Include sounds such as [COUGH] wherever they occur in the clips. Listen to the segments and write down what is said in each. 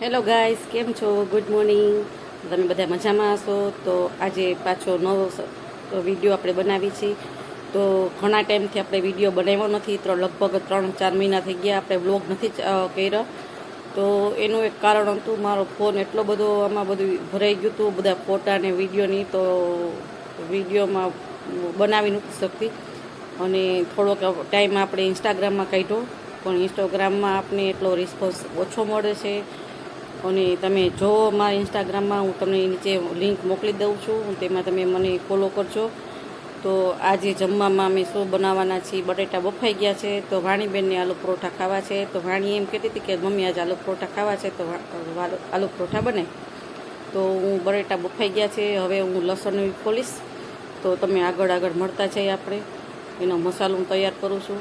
Hello guys કેમ છો? Good morning તમે બધા મજામાં હશો? તો આજે પાછો નવો વીડિયો આપણે બનાવી છીએ તો ઘણા ટાઈમથી આપણે વીડિયો બનાવ્યો નથી. તો લગભગ ત્રણ, ચાર મહિના થઈ ગયા આપણે બ્લોગ નથી કર્યો. તો એનું એક કારણ હતું, મારો ફોન એટલો બધો આમાં બધું ભરાઈ ગયું હતું, બધા ફોટા ને વિડીયોની તો વિડીયોમાં બનાવી નથી શકતી. અને થોડોક ટાઈમ આપણે ઇન્સ્ટાગ્રામમાં કાઢ્યો. પણ ઇન્સ્ટાગ્રામમાં આપને એટલો રિસ્પોન્સ ઓછો મળે છે. અને તમે જો મારા ઇન્સ્ટાગ્રામમાં હું તમને નીચે લિંક મોકલી દઉં છું તેમાં તમે મને ફોલો કરજો. તો આજે જમવામાં અમે શું બનાવવાના છીએ, બટેટા બફાઈ ગયા છે, તો વાણીબેનને આલુ પરોઠા ખાવા છે, તો વાણી એમ કહેતી હતી કે મમ્મી, આજે આલુ પરોઠા ખાવા છે, તો આલુ પરોઠા બને. તો હું બટેટા બફાઈ ગયા છે, હવે હું લસણ ખોલીશ. તો તમે આગળ આગળ મળતા જઈએ આપણે. એનો મસાલો હું તૈયાર કરું છું.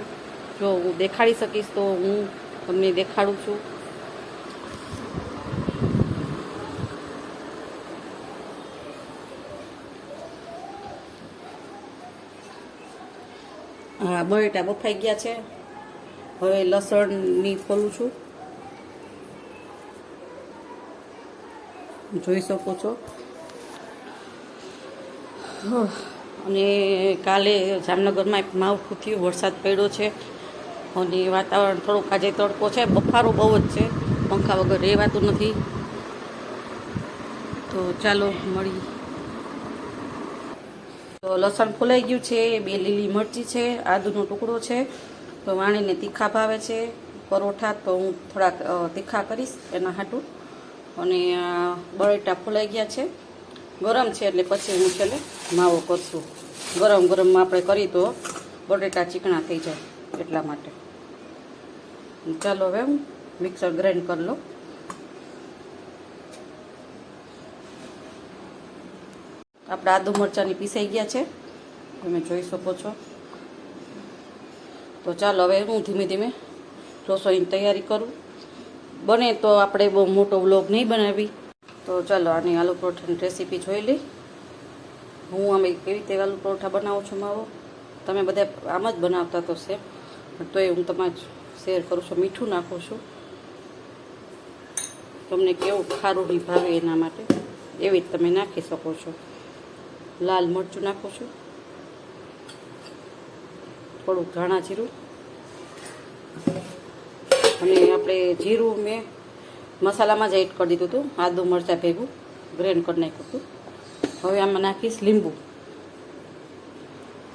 જો હું દેખાડી શકીશ તો હું તમને દેખાડું છું. બટેટા બફાઈ ગયા છે. હવે લસણની ખોલું છું. જોઈ શકો છો. અને કાલે જામનગરમાં એક માવઠું થયું, વરસાદ પડ્યો છે. અને વાતાવરણ થોડુંક આજે તડકો છે, બફારો બહુ જ છે. પંખા વગર રહેવાતું નથી. તો ચાલો, મળીએ. તો લસણ ફૂલાઈ ગયું છે, બે લીલી મરચી છે, આદુનો ટુકડો છે, તો વાણીને તીખા ભાવે છે, પરોઠા તો હું થોડાક તીખા કરીશ એના હાટું. અને આ બટેટા ફૂલાઈ ગયા છે. ગરમ છે એટલે પછી હું છેલ્લે માવો કરશું. ગરમ ગરમમાં આપણે કરી તો બટેટા ચીકણા થઈ જાય એટલા માટે. ચાલો હવે હું મિક્સર ગ્રાઇન્ડ કરી લઉં. આપણા આદુ મરચાંની પીસાઈ ગયા છે. તમે જોઈ શકો છો. તો ચાલો હવે હું ધીમે ધીમે રસોઈની તૈયારી કરું. બને તો આપણે બહુ મોટો વ્લોગ નહીં બનાવી. તો ચાલો આની આલુ પરોઠાની રેસીપી જોઈ લઈ. હું આમે કેવી રીતે આલુ પરોઠા બનાવું છું માવો? તમે બધા આમ જ બનાવતા તો છે. તોય હું તમારે શેર કરું છું, મીઠું નાખું છું. તમને કેવું ખારું નહીં ભાવે એના માટે એવી જ તમે નાખી શકો છો. લાલ મરચું નાખું છું. થોડુંક ધાણા જીરું. અને આપણે જીરું મેં મસાલામાં જ એડ કરી દીધું હતું. આદુ મરચાં ભેગું ગ્રેન્ડ કરી નાખ્યું હતું. હવે આમાં નાખીશ લીંબુ.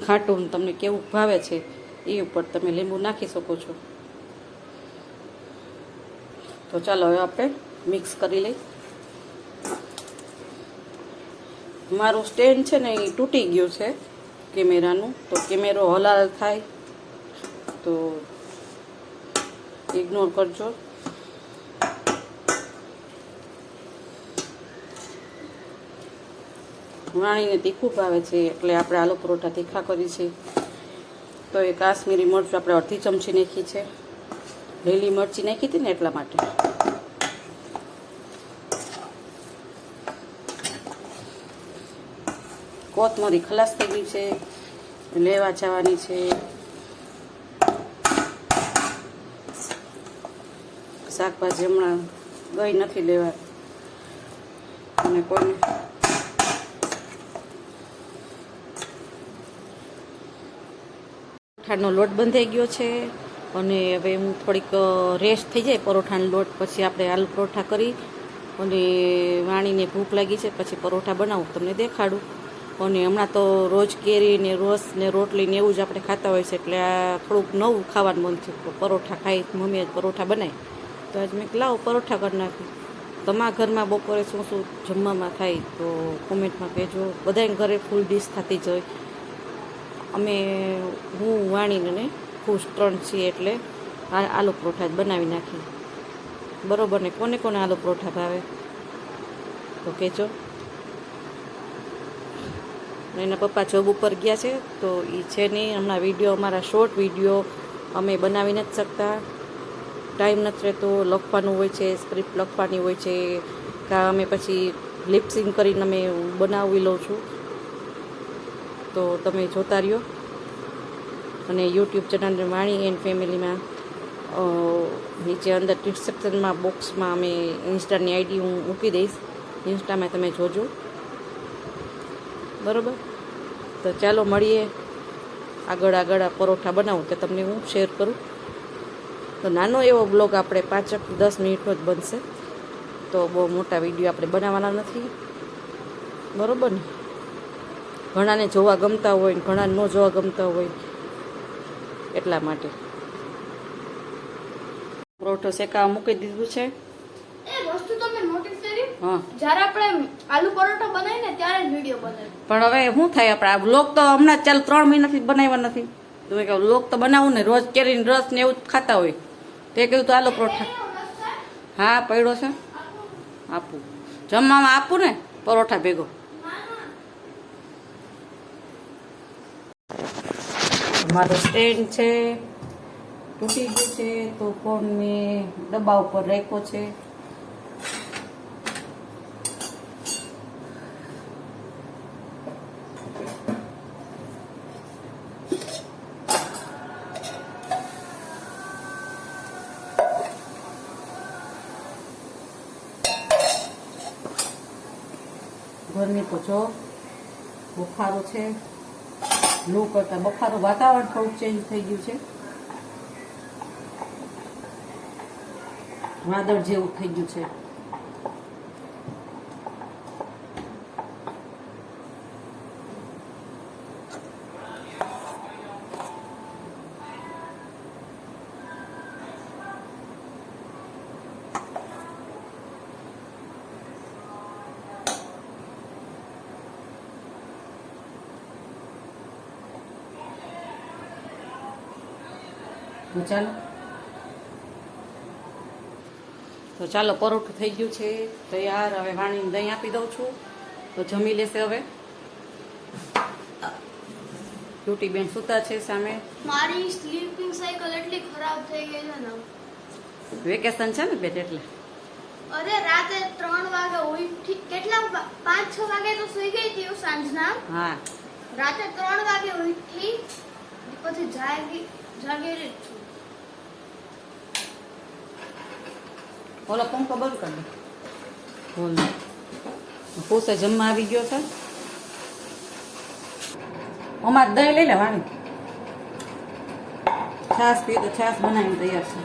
ખાટું તમને કેવું ભાવે છે એ ઉપર તમે લીંબુ નાખી શકો છો. તો ચાલો હવે આપણે મિક્સ કરી લઈ મારું સ્ટેન્ડ છે ને એ તૂટી ગયું છે, કેમેરાનું. તો કેમેરો હલાલ થાય. તો ઇગ્નોર કરજો. વાણીને તીખું ભાવે છે, એટલે આપણે આલુ પરોઠા તીખા કરી છે. તો એ કાશ્મીરી મરચું આપણે અડધી ચમચી નાખી છે. લીલી મરચી નાખી હતી ને એટલા માટે. કોથમરી ખલાસ થઈ ગઈ છે, લેવા જવાની છે. શાકભાજી હમણાં ગઈ નથી લેવા. અને કોઈને પરોઠાનો લોટ બંધાઈ ગયો છે. અને હવે હું થોડીક રેસ્ટ થઈ જાય પરોઠાનો લોટ, પછી આપણે આલુ પરોઠા કરી. અને વાણીને ભૂખ લાગી છે, પછી પરોઠા બનાવું, તમને દેખાડું. અને હમણાં તો રોજ કેરી ને રસ ને રોટલી ને એવું જ આપણે ખાતા હોય છે, એટલે આ થોડુંક નવું ખાવાનું મન થયું. પરોઠા ખાઈ મમ્મી આજ પરોઠા બનાવી. તો આજ મેં લાવો પરોઠા કરી નાખી તમારા ઘરમાં બપોરે શું શું જમવામાં થાય તો કોમેન્ટમાં કહેજો. બધાય ઘરે ફૂલ ડીશ થતી જ હોય. અમે, હું, વાણીને ખુશ ત્રણ છીએ એટલે આલુ પરોઠા જ બનાવી નાખી બરોબર ને? કોને કોને આલુ પરોઠા ભાવે? તો કહેજો. એના પપ્પા જોબ ઉપર ગયા છે, તો એ છે નહીં. હમણાં વીડિયો અમારા શોર્ટ વીડિયો અમે બનાવી નથી શકતા. ટાઈમ નથી રહેતો, લખવાનું હોય છે સ્ક્રિપ્ટ લખવાની હોય છે, કાં અમે પછી લિપસિંગ કરીને અમે બનાવી લઉં છું. તો તમે જોતા રહ્યો. અને યુટ્યુબ ચેનલ વાણી એન્ડ ફેમિલીમાં નીચે અંદર ડિસ્ક્રિપ્શનમાં બોક્સમાં અમે ઇન્સ્ટાની આઈડી હું મૂકી દઈશ. ઇન્સ્ટામાં તમે જોજો. બરાબર? તો ચાલો મળીએ. આગળ આગળ આ પરોઠા બનાવું કે તમને હું શેર કરું. તો નાનો એવો બ્લોગ આપણે પાંચક દસ મિનિટનો જ બનશે. તો બહુ મોટા વીડિયો આપણે બનાવવાના નથી. બરાબર ને? ઘણાને જોવા ગમતા હોય ને ઘણાને ન જોવા ગમતા હોય એટલા માટે. પરોઠો શેકાવા મૂકી દીધું છે એ વસ્તુ તમે નોટિસ કરી હા જ્યારે આપણે આલુ પરોઠા બનાવીને ત્યારે જ વીડિયો બનાવી પણ હવે શું થાય આપણે? આ બ્લોગ તો હમણાં ચાલ ત્રણ મહિનાથી બનાવ્યા નથી. તમે કહો લોક તો બનાવું ને રોજ કેરીને રસ ને એવું ખાતા હોય. તે કીધું તો આલો પરોઠા. હા પડ્યો છે. આપું. જમવામાં આપું ને પરોઠા ભેગો. મારો સ્ટેન્ડ છે તૂટી ગયું છે તો ફોન મેં ડબ્બા ઉપર રાખ્યો છે. ગરમી તો જો બફારો છે. લૂ કરતા બફારો વાતાવરણ થોડુંક ચેન્જ થઈ ગયું છે. વાદળ જેવું થઈ ગયું છે. તો ચાલો. તો ચાલો પરોઠું થઈ ગયું છે તૈયાર. હવે વાણીને દહીં આપી દઉં છું. તો જમી લેશે હવે. ડ્યુટી બેન સૂતા છે સામે. મારી સ્લીપિંગ સાયકલ એટલી ખરાબ થઈ ગઈ છે ને. વેકેશન છે ને બેટ એટલે? અરે રાતે ત્રણ વાગે ઉઠી કેટલા પાંચ છ વાગે તો સુઈ ગઈ હતી હું સાંજના. હા. રાતે ત્રણ વાગે ઉઠી પછી જાગી જાગી રહી છું. ઓલો પંખો બંધ કરી દે. પૂછે જમવા આવી ગયો છે. અમાર દહીં લઈ લે વાણી. છાશ પી તો છાશ બનાવીને તૈયાર છે.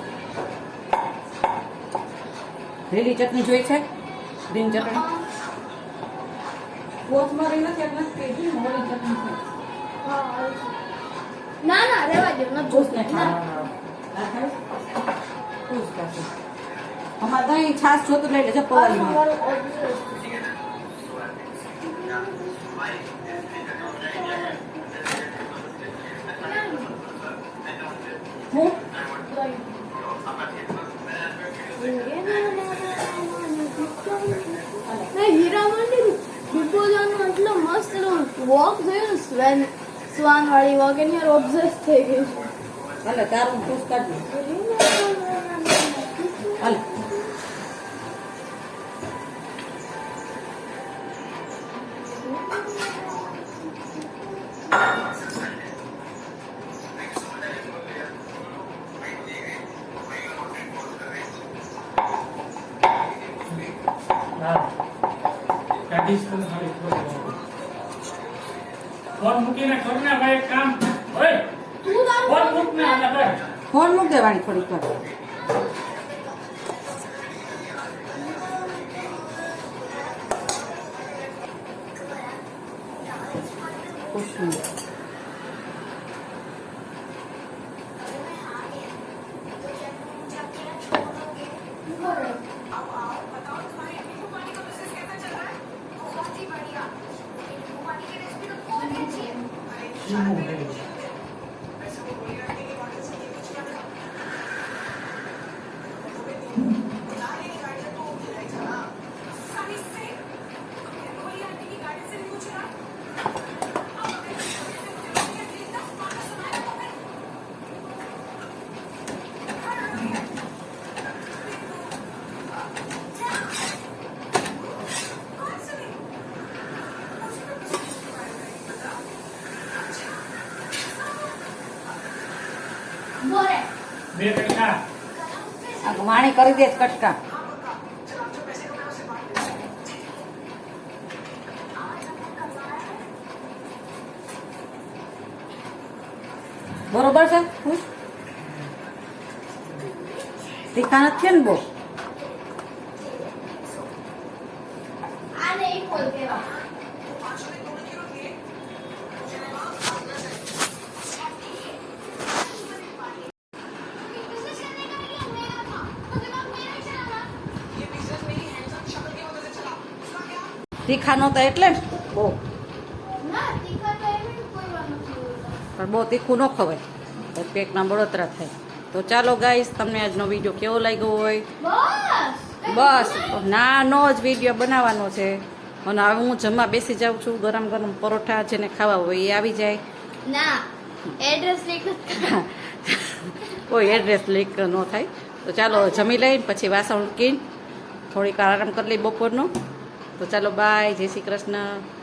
લીલી ચટણી જોઈ છે? ગ્રીન ચટણી? કોથમરી નથી એટલે નથી કીધી ચટણી છે. ના ના રેવા દો ન પૂછ ને. ના. પૂછ પાસે અમાર દહીં છાશ જોતું લઈ લેજો આ પવાલી મારું obsessed છે. હું? હીરા મંદિર ડિપોઝાનો એટલો મસ્ત વોક થયું સ્વેન સ્વાન વાળી વોક એની ઓબ્સેસ થઈ ગઈ. હાલે તારું પૂછ કાઢી. હાલે. ફોન મૂકીને કર ને ભાઈ કામ ઓય તું ફોન મૂક ને આલે ભાઈ ફોન મૂક દેવાની થોડીક વાર. ખુશ નહીં. બોરે બે પૈસા માણી કરી દે કટકા. બરોબર છે? ખુશ તીખા નથી ને બહુ? તીખા નહોતા એટલે બહુ. પણ બહુ તીખું ન ખવાય. તો પેટના બળતરા થાય. તો ચાલો ગાઈસ તમને આજનો વીડિયો કેવો લાગ્યો હોય? બસ! નાનો જ વીડિયો બનાવવાનો છે. અને હવે હું જમવા બેસી જાઉં છું. ગરમ ગરમ પરોઠા જેને ખાવા હોય એ આવી જાય. ના એડ્રેસ [LAUGHS] કોઈ એડ્રેસ લીક ન થાય. તો ચાલો જમી લઈને પછી વાસણ ઉટકીને થોડીક આરામ કરી લઈ બપોરનો. તો ચાલો બાય જય શ્રી કૃષ્ણ.